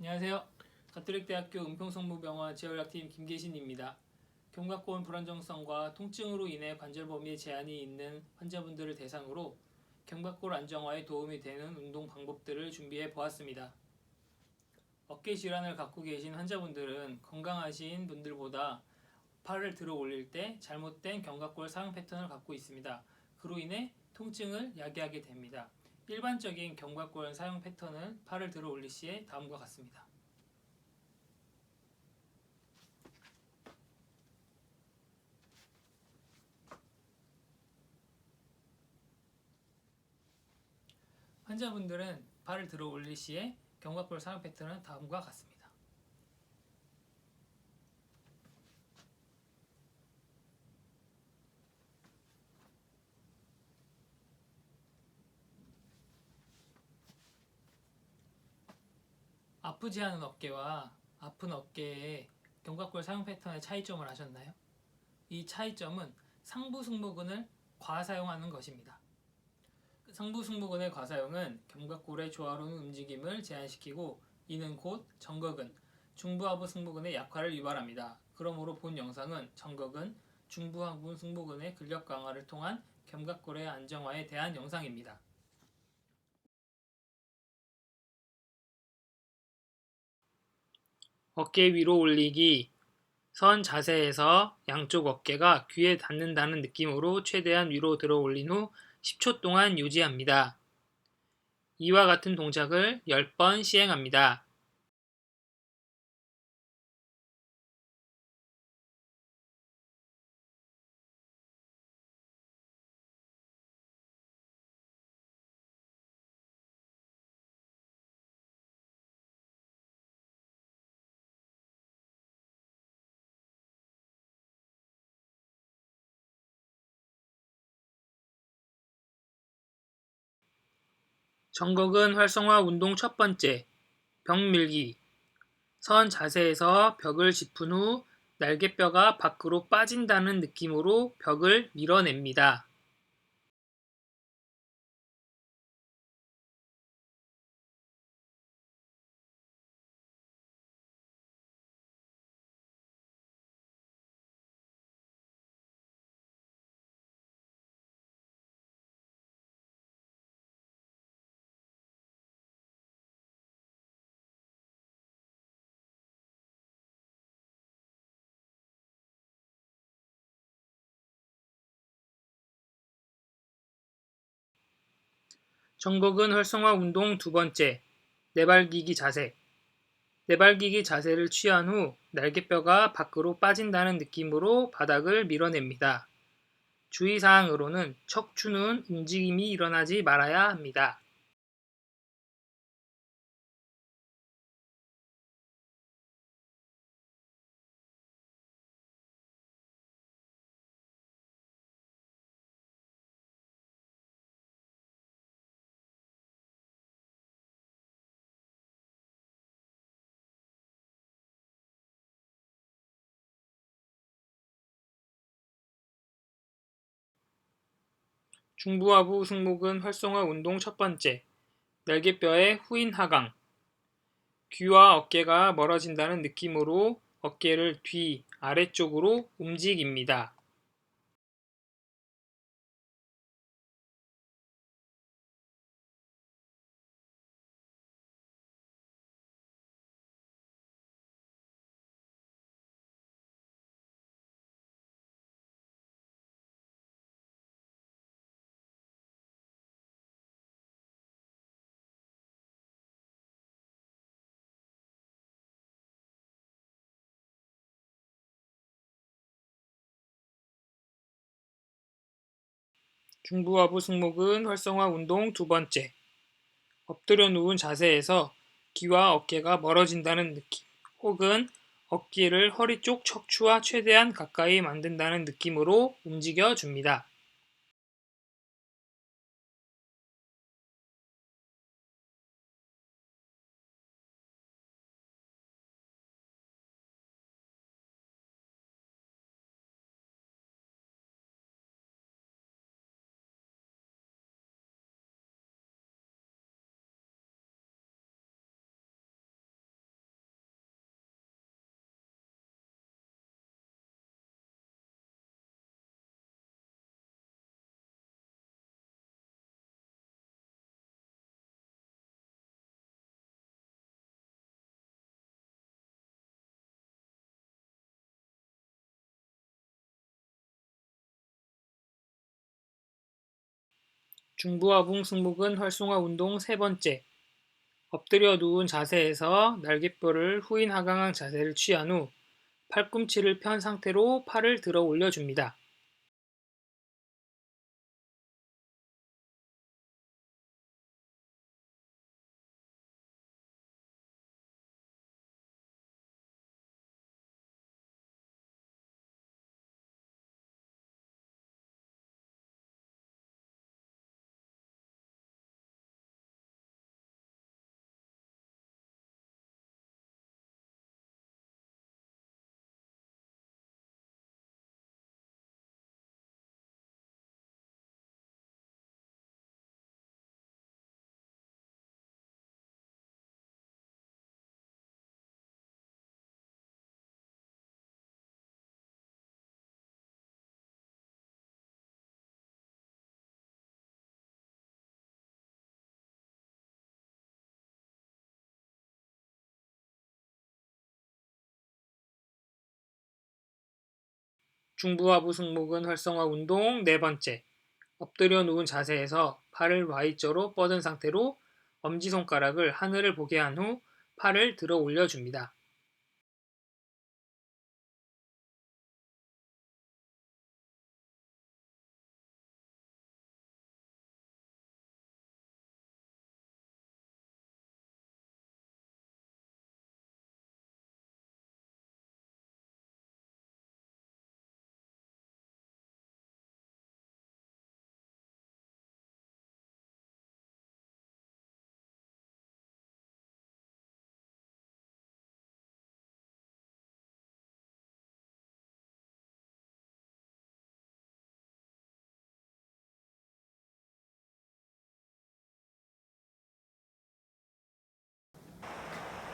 안녕하세요. 가톨릭대학교 은평성모병원 지혈약팀 김계신입니다. 견갑골 불안정성과 통증으로 인해 관절 범위에 제한이 있는 환자분들을 대상으로 견갑골 안정화에 도움이 되는 운동 방법들을 준비해 보았습니다. 어깨 질환을 갖고 계신 환자분들은 건강하신 분들보다 팔을 들어 올릴 때 잘못된 견갑골 사용 패턴을 갖고 있습니다. 그로 인해 통증을 야기하게 됩니다. 일반적인 견갑골 사용 패턴은 팔을 들어 올릴 시에 다음과 같습니다. 환자분들은 팔을 들어 올릴 시에 견갑골 사용 패턴은 다음과 같습니다. 아프지 않은 어깨와 아픈 어깨의 견갑골 사용 패턴의 차이점을 아셨나요? 이 차이점은 상부 승모근을 과사용하는 것입니다. 상부 승모근의 과사용은 견갑골의 조화로운 움직임을 제한시키고 이는 곧 정극근, 중부하부 승모근의 약화를 유발합니다. 그러므로 본 영상은 정극근, 중부하부 승모근의 근력 강화를 통한 견갑골의 안정화에 대한 영상입니다. 어깨 위로 올리기 선 자세에서 양쪽 어깨가 귀에 닿는다는 느낌으로 최대한 위로 들어 올린 후 10초 동안 유지합니다. 이와 같은 동작을 10번 시행합니다. 정극은 활성화 운동 첫 번째, 벽 밀기. 선 자세에서 벽을 짚은 후 날개뼈가 밖으로 빠진다는 느낌으로 벽을 밀어냅니다. 정극은 활성화 운동 두 번째, 내발기기 자세. 내발기기 자세를 취한 후 날개뼈가 밖으로 빠진다는 느낌으로 바닥을 밀어냅니다. 주의사항으로는 척추는 움직임이 일어나지 말아야 합니다. 중부하부 승모근 활성화 운동 첫 번째, 날개뼈의 후인 하강. 귀와 어깨가 멀어진다는 느낌으로 어깨를 뒤, 아래쪽으로 움직입니다. 중부하부 승모근 활성화 운동 두 번째. 엎드려 누운 자세에서 귀와 어깨가 멀어진다는 느낌, 혹은 어깨를 허리 쪽 척추와 최대한 가까이 만든다는 느낌으로 움직여 줍니다. 중부하붕 승모근 활성화 운동 세 번째. 엎드려 누운 자세에서 날개뼈를 후인 하강한 자세를 취한 후 팔꿈치를 편 상태로 팔을 들어 올려줍니다. 중부하부 승모근 활성화 운동 네 번째. 엎드려 누운 자세에서 팔을 Y자로 뻗은 상태로 엄지손가락을 하늘을 보게 한 후 팔을 들어 올려줍니다.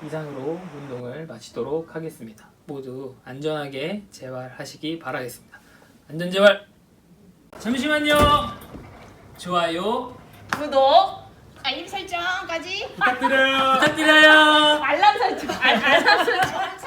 이상으로 운동을 마치도록 하겠습니다. 모두 안전하게 재활하시기 바라겠습니다. 안전재활! 잠시만요! 좋아요 구독, 알림 설정까지 부탁드려요. 부탁드려요. 알람 설정, 알, 알람 설정.